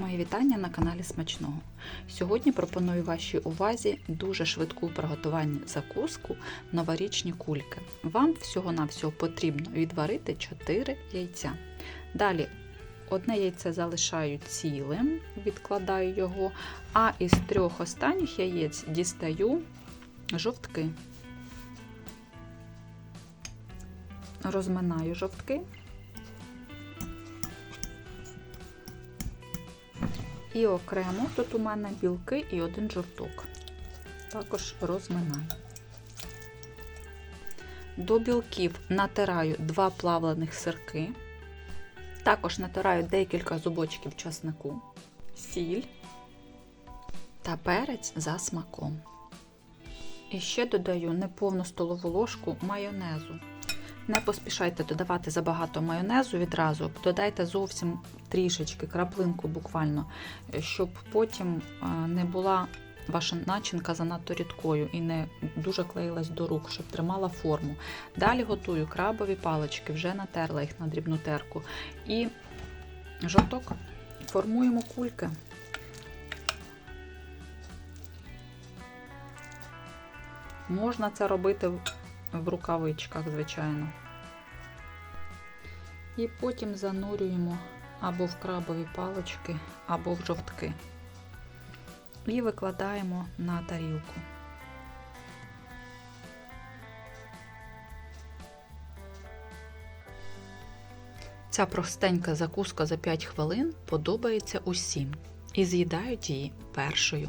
Мої вітання на каналі Смачного. Сьогодні пропоную вашій увазі дуже швидку в приготуванні закуску новорічні кульки. Вам всього-навсього потрібно відварити 4 яйця. Далі одне яйце залишаю цілим, відкладаю його, а із трьох останніх яєць дістаю жовтки. Розминаю жовтки. І окремо тут у мене білки і один жовток. Також розминаю. До білків натираю два плавлених сирки. Також натираю декілька зубочків часнику, сіль та перець за смаком. І ще додаю неповну столову ложку майонезу. Не поспішайте додавати забагато майонезу відразу, додайте зовсім трішечки, краплинку буквально, щоб потім не була ваша начинка занадто рідкою і не дуже клеїлась до рук, щоб тримала форму. Далі готую крабові палички, вже натерла їх на дрібну терку. І жовток формуємо кульки. Можна це робити в рукавичках, звичайно. І потім занурюємо або в крабові палички, або в жовтки. І викладаємо на тарілку. Ця простенька закуска за 5 хвилин подобається усім і з'їдають її першою.